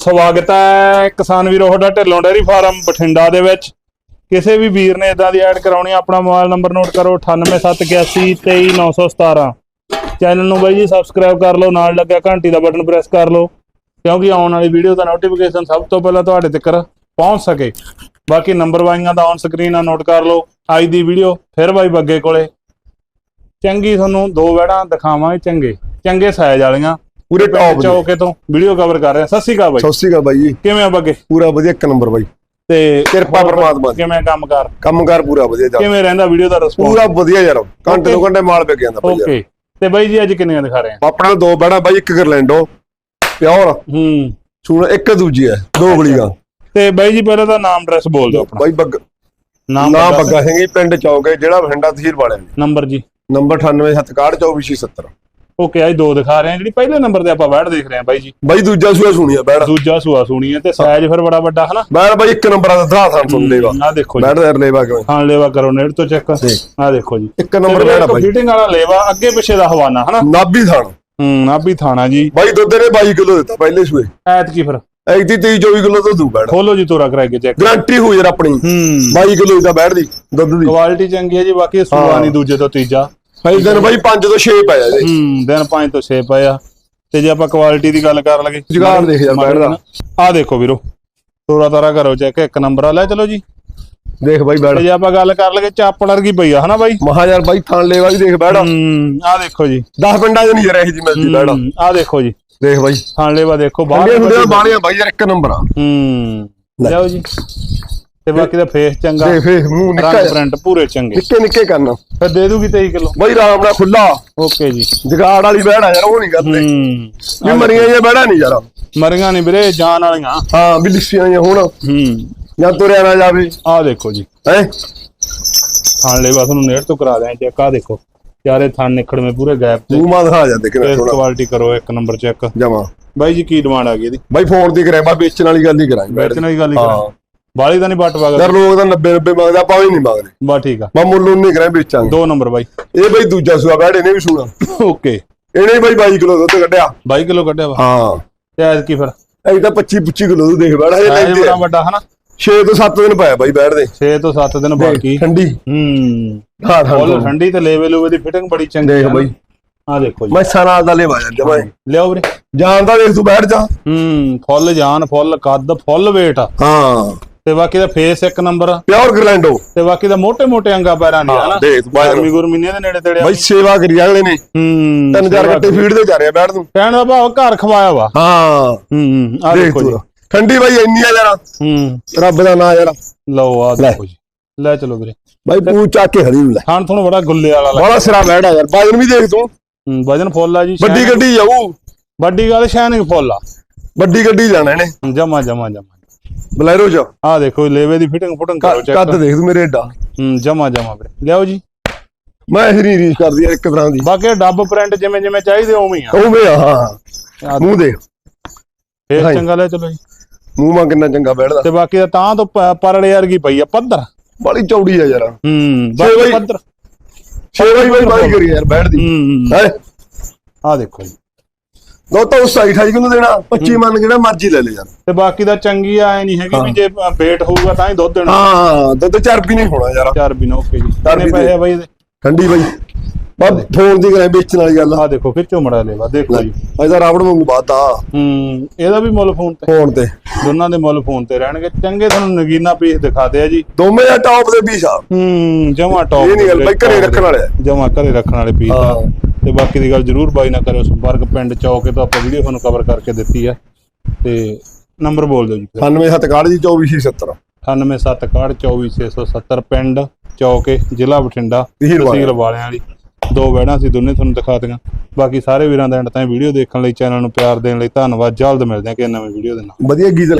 ਸਵਾਗਤ ਹੈ ਕਿਸਾਨ ਵੀਰੋ, ਤੁਹਾਡਾ ਢਿੱਲੋਂ ਡੇਅਰੀ ਫਾਰਮ ਬਠਿੰਡਾ ਦੇ ਵਿੱਚ। ਕਿਸੇ ਵੀ ਵੀਰ ਨੇ ਇਦਾਂ ਦੀ ਐਡ ਕਰਾਉਣੀ ਆਪਣਾ ਮੋਬਾਈਲ ਨੰਬਰ ਨੋਟ ਕਰੋ 9871823917 ਚੈਨਲ ਨੂੰ ਬਾਈ ਜੀ ਸਬਸਕ੍ਰਾਈਬ ਕਰ ਲਓ, ਨਾਲ ਲੱਗਿਆ ਘੰਟੀ ਦਾ ਬਟਨ ਪ੍ਰੈਸ ਕਰ ਲਓ, ਕਿਉਂਕਿ ਆਉਣ ਵਾਲੀ ਵੀਡੀਓ ਦਾ ਨੋਟੀਫਿਕੇਸ਼ਨ ਸਭ ਤੋਂ ਪਹਿਲਾਂ ਤੁਹਾਡੇ ਤੱਕ ਪਹੁੰਚ ਸਕੇ। ਬਾਕੀ ਨੰਬਰ ਵਾਈਆਂ ਦਾ ਔਨ ਸਕਰੀਨ ਆ ਨੋਟ ਕਰ ਲਓ, ਅੱਜ ਦੀ ਵੀਡੀਓ ਫਿਰ ਬਾਈ ਬੱਗੇ ਕੋਲੇ। ਚੰਗੀ ਤੁਹਾਨੂੰ ਦੋ ਵੈੜਾਂ ਦਿਖਾਵਾਂਗੇ ਚੰਗੇ ਚੰਗੇ ਸਾਈਜ਼ ਵਾਲੀਆਂ। ਪੂਰੇ ਟੌਪ ਦੇ ਚੌਕੇ ਤੋਂ ਵੀਡੀਓ ਕਵਰ ਕਰ ਰਹੇ। ਹਾਂ ਸਤਿ ਸ਼੍ਰੀ ਅਕਾਲ ਬਾਈ। ਸਤਿ ਸ਼੍ਰੀ ਅਕਾਲ ਬਾਈ ਜੀ। ਕਿਵੇਂ ਆ ਬੱਗੇ? ਪੂਰਾ ਵਧੀਆ ਇੱਕ ਨੰਬਰ ਬਾਈ। ਤੇ ਕਿਰਪਾ ਪ੍ਰਮਾਤਮਾ ਦੀ। ਕਿਵੇਂ ਕੰਮ ਕਰ ਕੰਮਕਾਰ ਪੂਰਾ ਵਧੀਆ ਚੱਲ ਕਿਵੇਂ ਰਹਿੰਦਾ ਵੀਡੀਓ ਦਾ ਰਿਸਪੌਂਸ ਪੂਰਾ ਵਧੀਆ ਯਾਰ। ਘੰਟੇ. ਦੋ ਘੰਟੇ ਮਾਲ ਵਿਕ ਜਾਂਦਾ ਬਾਈ ਯਾਰ। ਓਕੇ ਤੇ ਬਾਈ ਜੀ ਅੱਜ ਕਿੰਨੀਆਂ ਦਿਖਾ ਰਹੇ ਆ? ਆਪਣੇ ਦੋ ਬੈੜਾ ਬਾਈ ਇੱਕ ਗਰਲੈਂਡੋ ਪਿਓਰ। ਹੂੰ। ਸੂਣ ਇੱਕ ਦੂਜੀ ਹੈ ਦੋ ਗਲੀਆਂ। ਤੇ ਬਾਈ ਜੀ ਪਹਿਲਾਂ ਤਾਂ ਨਾਮ ਐਡਰੈਸ ਬੋਲ ਦਿਓ ਆਪਣਾ। ਬਾਈ ਬੱਗ ਨਾਮ ਬੱਗਾ ਸਿੰਘ। ਜੀ ਪਿੰਡ ਚੌਕ ਹੈ ਜਿਹੜਾ ਬਠਿੰਡਾ ਤਹਿਸੀਲ ਵਾਲਿਆਂ ਨੇ। ਨੰਬਰ ਜੀ। ਨੰਬਰ 9861242670 ਓਕੇ ਅੱਜ ਦੋ ਦਿਖਾ ਰਹੇ ਆ ਜਿਹੜੀ ਪਹਿਲੇ ਨੰਬਰ ਤੇ ਆਪਾਂ ਵੈੜ ਦੇਖ ਰਹੇ ਆ ਬਾਈ ਜੀ। ਬਾਈ ਦੂਜਾ ਸੂਆ ਸੁਣੀ ਆ ਬੈੜਾ ਦੂਜਾ ਸੂਆ ਸੁਣੀ ਹੈ ਤੇ ਸਾਈਜ਼ ਫਿਰ ਬੜਾ ਵੱਡਾ ਹਨਾ? ਬੈੜ ਬਾਈ ਇੱਕ ਨੰਬਰ ਦਾ ਧਰਾ ਥਾਂ ਸੁਣ ਲੇਵਾ। ਆ ਦੇਖੋ ਜੀ। ਬੈੜ ਦਾ ਲੇਵਾ ਕਿਵੇਂ? ਖਾਣ ਲੇਵਾ ਕਰੋ ਨੇੜ ਤੋਂ ਚੈੱਕ। ਆ ਦੇਖੋ ਜੀ। ਇੱਕ ਨੰਬਰ ਬੈੜਾ ਬਾਈ। ਫਿਟਿੰਗ ਵਾਲਾ ਲੇਵਾ ਅੱਗੇ ਪਿੱਛੇ ਦਾ ਹਵਾਨਾ ਹਨਾ? ਨਾਭੀ ਥਾਣ। ਹੂੰ ਆ ਵੀ ਥਾਣਾ ਜੀ। ਬਾਈ ਦੁੱਧ ਨੇ 22 ਕਿਲੋ ਦਿੱਤਾ ਪਹਿਲੇ ਸੂਏ। ਐਤ ਕੀ ਫਿਰ। ਐਤੀ 23 24 ਕਿਲੋ ਤੋਂ ਦੂ ਬੈੜ ਖੋਲੋ ਜੀ ਤੋਰਾ ਕਰਾਏ ਕੇ ਚੈੱਕ। ਗਾਰੰਟੀ ਹੋਈ ਯਾਰ ਆਪਣੀ। ਹੂੰ। 22 ਕਿਲੋ ਦਾ ਬੈੜ ਦੀ ਦੁੱਧ ਦੀ। ਕੁਆਲਿਟੀ ਚੰਗੀ ਹੈ ਜੀ ਬਾਕੀ ਸੂਆ ਹਾਂ। ਨਹੀਂ ਦੂਜੇ ਤੋਂ ਤੀਜਾ। ਭਾਈ ਦਿਨ ਬਾਈ 5 ਤੋਂ 6 ਪੈ ਜਾਂਦੇ ਹੂੰ ਦਿਨ 5 ਤੋਂ 6 ਪਏ ਆ। ਤੇ ਜੇ ਆਪਾਂ ਕੁਆਲਿਟੀ ਦੀ ਗੱਲ ਕਰ ਲਗੇ ਜੁਗਾੜ ਦੇਖ ਯਾਰ ਬੈਠ ਦਾ। ਆ ਦੇਖੋ ਵੀਰੋ ਤੋਰਾ ਤਾਰਾ ਕਰੋ ਚੈੱਕ ਇੱਕ ਨੰਬਰ ਆ ਲੈ ਚਲੋ ਜੀ। ਦੇਖ ਬਾਈ ਤੇ ਜੇ ਆਪਾਂ ਗੱਲ ਕਰ ਲਗੇ ਚਾਪੜ ਵਰਗੀ ਪਈ ਆ ਹਨਾ ਬਾਈ? ਮਹਾ ਯਾਰ ਬਾਈ ਥਾਣ ਲੈਵਾ ਵੀ ਦੇਖ ਹੂੰ ਆ ਦੇਖੋ ਜੀ। 10 ਪਿੰਡਾਂ 'ਚ ਨਹੀਂ ਇਹੋ ਜੀ ਮਿਲਦੀ ਬੈੜ ਆ ਦੇਖੋ ਜੀ। ਦੇਖ ਬਾਈ। ਥਾਣ ਲੈਵਾ ਦੇਖੋ ਬਾਹਰ ਬਾਣੀਆਂ ਬਾਈ ਯਾਰ ਇੱਕ ਨੰਬਰ ਆ। ਹੂੰ। ਲੈ। ਲਿਆਓ ਜੀ। ਤੇ ਬਾਕੀ ਦਾ ਫੇਸ ਚੰਗਾ ਦੇਖ ਫੇਸ ਮੂੰਹ ਨਿੱਕਾ ਰੰਗ। ਪ੍ਰਿੰਟ ਪੂਰੇ ਚੰਗੇ। ਨਿੱਕੇ ਨਿੱਕੇ ਕੰਨ ਫਿਰ ਦੇ ਦੂਗੀ 23 ਕਿਲੋ? ਬਾਈ ਰਾਮ ਨਾਲ ਖੁੱਲਾ। ਓਕੇ ਜੀ। ਜਗਾੜ ਵਾਲੀ ਆ ਯਾਰ ਉਹ ਨਹੀਂ ਕਰਦੇ। ਵੀ ਮਰੀਆਂ ਇਹ ਬੈੜਾ ਨਹੀਂ ਯਾਰ। ਮਰੀਆਂ ਨਹੀਂ ਵੀਰੇ ਜਾਨ ਵਾਲੀਆਂ। ਹਾਂ ਵੀ ਲਿੱਸੀਆਂ ਜਿਹੀਆਂ ਹੁਣ। ਹੂੰ। ਜਾਂ ਤੁਰਿਆ ਨਾ ਜਾਵੇ। ਆ ਦੇਖੋ ਜੀ। ਹੈ? ਥਾਣ ਲੈ ਤੁਹਾਨੂੰ ਨੇੜ ਤੋਂ ਕਰਾ ਦਿਆਂ ਚੈੱਕ ਆ ਦੇਖੋ। ਚਾਰੇ ਥਾਣ ਨਿਕੜਵੇਂ ਪੂਰੇ ਗੈਪ ਤੇ। ਮੂੰਹ ਮਾ ਦਿਖਾ ਜਾਂਦੇ ਕਿਵੇਂ ਫੇਸ ਥੋੜਾ ਕੁਆਲਿਟੀ ਕਰੋ ਇੱਕ ਨੰਬਰ ਚੈੱਕ ਜਮਾ। ਬਾਈ ਜੀ ਕੀ ਡਿਮਾਂਡ ਆ ਗਈ ਇਹਦੀ? ਬਾਈ ਫੋਨ ਦੀ ਕਰਿਆ ਬਾ ਵੇਚਣ ਵਾਲੀ ਗੱਲ ਹੀ ਕਰਾਂਗੇ। ਵੇਚਣ ਦੀ ਗੱਲ ਹੀ ਹਾਂ। ਬਾਲੀ ਤਾਂ ਨਹੀਂ ਬੱਟ ਵਗਾ ਯਾਰ ਲੋਕ ਤਾਂ 90 90 ਮੰਗਦੇ ਆਪਾਂ ਵੀ ਨਹੀਂ ਮੰਗਦੇ ਬਾ ਠੀਕ ਆ। ਮੈਂ ਮੁੱਲ ਨਹੀਂ ਕਰਾਂ ਵੇਚਾਂਗੇ। ਦੋ ਨੰਬਰ ਬਾਈ। ਇਹ ਬਾਈ ਦੂਜਾ ਸੂਆ ਬੈੜ ਇਹਨੇ ਵੀ ਸੂਣਾ। ਓਕੇ। ਇਹਨੇ ਬਾਈ 22 ਕਿਲੋ ਦੁੱਧ ਕੱਢਿਆ। 22 ਕਿਲੋ ਕੱਢਿਆ ਵਾ। ਹਾਂ। ਤੇ ਐਤ ਕੀ ਫਿਰ? ਇਹ ਤਾਂ 25 25 ਕਿਲੋ ਦੁੱਧ ਦੇਖ ਬੈੜ ਸਾਈਜ਼ ਲੈਂਦੇ ਬੜਾ ਵੱਡਾ ਹਨਾ? 6 ਤੋਂ 7 ਦਿਨ ਪਾਇਆ ਬਾਈ ਬੈੜ ਦੇ। 6 ਤੋਂ 7 ਦਿਨ ਬਾਕੀ। ਠੰਡੀ। ਹੂੰ। ਹਾਂ ਹਾਂ। ਠੰਡੀ ਤੇ ਲੇਵੇ ਲੂਵੇ ਦੀ ਫਿਟਿੰਗ ਬੜੀ ਚੰਗੀ ਦੇਖ ਬਾਈ। ਆ ਦੇਖੋ ਜੀ। ਮੈਂ ਸਾਰਾ ਦਾ ਲੈਵਾ ਜਾਂਦਾ ਬਾਈ। ਲਿਆਓ ਵੀਰੇ। ਜਾਣਦਾ ਦੇਖ ਤੂੰ ਬੈਠ ਜਾ। ਹੂੰ ਫੁੱਲ ਜਾਨ ਫੁੱਲ ਕੱਦ ਫੁੱਲ weight ਹਾਂ। ਤੇ ਬਾਕੀ ਦਾ ਫੇਸ ਇੱਕ ਨੰਬਰ ਪਿਓਰ ਗ੍ਰੈਂਡੋ ਤੇ ਬਾਕੀ ਦਾ ਮੋٹے ਮੋٹے ਅੰਗਾ ਪੈਰਾਂ ਦੀ ਹਨਾ। ਦੇਖ ਗਰਮੀ ਗੁਰਮੀਨੇ ਦੇ ਨੇੜੇ ਤੇੜੇ ਬਈ ਸੇਵਾ ਕਰੀ ਅਗਲੇ ਨੇ। ਹੂੰ ਤਿੰਨ ਚਾਰ ਘੱਟੇ ਫੀਡ ਤੇ ਜਾ ਰਿਹਾ ਬੈਠ ਤੂੰ। ਕਹਿਣ ਦਾ ਭਾਵ ਘਰ ਖਵਾਇਆ ਵਾ। ਹਾਂ। ਹੂੰ ਆ ਦੇਖੋ ਜੀ। ਠੰਡੀ ਬਾਈ ਇੰਨੀ ਆ ਯਾਰ ਹੂੰ। ਰੱਬ ਦਾ ਨਾਂ ਯਾਰ ਲਓ ਆ ਦੇਖੋ ਜੀ। ਲੈ ਚਲੋ ਵੀਰੇ। ਬਾਈ ਪੂ ਚੱਕ ਕੇ ਹਰੀ ਲੈ। ਖਾਣ ਤੁਹਾਨੂੰ ਬੜਾ ਗੁੱਲੇ ਵਾਲਾ ਲੱਗਦਾ। ਬੜਾ ਸਿਰਾ ਬੈਠਾ ਯਾਰ। ਵਜਨ ਵੀ ਦੇਖ ਤੂੰ। ਵਜਨ ਫੁੱਲ ਆ ਜੀ ਵੱਡੀ ਗੱਡੀ ਜਾਊ। ਵੱਡੀ ਗੱਲ ਸ਼ੈਨਿੰਗ ਫੁੱਲ ਆ। ਵੱਡੀ ਗੱਡੀ ਜਾਣਾ ਇਹਨੇ। ਜਮਾ ਜਮਾ ਜਮਾ। ਬਲੈਰੋ ਚ ਆ ਦੇਖੋ ਲੇਵੇ ਦੀ ਫਿਟਿੰਗ ਫੁਟਿੰਗ ਕਰੋ ਚੈੱਕ ਕੱਦ ਦੇਖ ਤੂੰ ਮੇਰੇ ਏਡਾ। ਹੂੰ ਜਮਾ ਜਮਾ ਵੀਰੇ। ਲਿਆਓ ਜੀ। ਮੈਂ ਇਹ ਨਹੀਂ ਰੀਸ ਕਰਦੀ ਯਾਰ ਇੱਕ ਤਰ੍ਹਾਂ ਦੀ। ਬਾਕੀ ਡੱਬ ਪ੍ਰਿੰਟ ਜਿਵੇਂ ਜਿਵੇਂ ਚਾਹੀਦੇ ਉਵੇਂ ਆ। ਉਹ ਵੇ ਹਾਂ। ਮੂੰਹ ਦੇਖ। ਫੇਰ। ਚੰਗਾ ਲੈ ਚਲੋ ਜੀ। ਮੂੰਹ ਮਾ ਕਿੰਨਾ ਚੰਗਾ ਬੈਠਦਾ ਤੇ ਬਾਕੀ ਦਾ ਤਾਂ ਤੋਂ ਪ- ਪਰੜੇ ਵਰਗੀ ਪਈ ਆ ਪੱਧਰ। ਬੜੀ ਚੌੜੀ ਆ ਯਾਰ। ਹੂੰ ਬਾਕੀ ਪੱਧਰ। ਸੇਵਾ ਹੀ ਬਾਈ ਬਾਈ ਕਰੀ ਯਾਰ ਬੈਠਦੀ ਹੂੰ ਹੈ। ਆ ਦੇਖੋ ਜੀ। ਦੋ ਤਾਂ ਉਸ ਸਾਈਡ ਹਾਈ ਕਿੰਨੂੰ ਦੇਣਾ 25 ਮੰਨ ਜਿਹੜਾ ਮਰਜ਼ੀ ਲੈ ਲੈ ਯਾਰ। ਤੇ ਬਾਕੀ ਦਾ ਚੰਗੀ ਆਏ ਨਹੀਂ ਹੈਗੀ ਵੀ ਜੇ ਵੇਟ ਹੋਊਗਾ ਤਾਂ ਹੀ ਦੁੱਧ ਦੇਣਾ। ਹਾਂ ਦੁੱਧ ਚਰਬੀ ਨਹੀਂ ਹੋਣਾ ਯਾਰ। ਚਾਰ ਬਿਨ ਓਕੇ ਜੀ। ਕਿੰਨੇ ਪੈਸੇ ਆ ਬਾਈ ਇਹਦੇ? ਠੰਡੀ ਬਾਈ। ਬਸ ਫੋਨ ਦੀ ਕਰੇ ਵੇਚਣ ਵਾਲੀ ਗੱਲ ਆ। ਆ ਦੇਖੋ ਖਿੱਚੋ ਮੜਾ ਲੈਵਾ ਦੇਖੋ ਜੀ। ਅਜਾ ਰਾਵਣ ਵਾਂਗੂ ਬਾਤਾ ਹੂੰ ਇਹਦਾ ਵੀ ਮੁੱਲ ਫੋਨ ਤੇ। ਫੋਨ ਤੇ। ਦੋਨਾਂ ਦੇ ਮੁੱਲ ਫੋਨ ਤੇ ਰਹਿਣਗੇ। ਚੰਗੇ ਤੁਹਾਨੂੰ ਨਗੀਨਾ ਪੀਸ ਦਿਖਾਦੇ ਆ ਜੀ। ਦੋਵੇਂ ਆ ਟੌਪ ਦੇ ਪੀਸ ਆ। ਹੂੰ ਜਮਾ ਟੌਪ ਇਹ ਨਹੀਂ ਗੱਲ ਬਾਈ ਘਰੇ ਰੱਖਣ ਵਾਲੇ ਆ। ਜਮਾ ਘਰੇ ਰੱਖਣ ਵਾਲੇ ਪੀਸ ਆ। ਤੇ ਬਾਕੀ ਦੀ ਗੱਲ ਜਰੂਰ ਬਾਈ ਨਾਲ ਕਰਿਓ ਸੰਪਰਕ ਪਿੰਡ ਚੌਕੇ ਤੋਂ ਆਪਾਂ ਵੀਡੀਓ ਤੁਹਾਨੂੰ ਕਵਰ ਕਰਕੇ ਦਿੱਤੀ ਆ। ਤੇ ਨੰਬਰ ਬੋਲ ਦਿਓ ਜੀ 97 ਹਤਕਾੜ ਜੀ 2470 98761242670 ਪਿੰਡ ਚੌਕੇ ਜ਼ਿਲ੍ਹਾ ਬਠਿੰਡਾ ਤਹਿਸੀਲ ਵਾਲਿਆਂ। ਵਾਲੀ। ਦੋ ਵੈੜਾਂ ਸੀ ਦੋਨੇ ਤੁਹਾਨੂੰ ਦਿਖਾ ਦਿਆਂ ਬਾਕੀ ਸਾਰੇ ਵੀਰਾਂ ਦਾ ਐਂਡ ਤਾਈਂ ਵੀਡੀਓ ਦੇਖਣ ਲਈ ਚੈਨਲ ਨੂੰ ਪਿਆਰ ਦੇਣ ਲਈ ਧੰਨਵਾਦ। ਜਲਦ ਮਿਲਦੇ ਹਾਂ ਕਿ ਨਵੀਂ ਵੀਡੀਓ ਦੇ ਨਾਲ। ਵਧੀਆ ਗੀਜ਼ਲ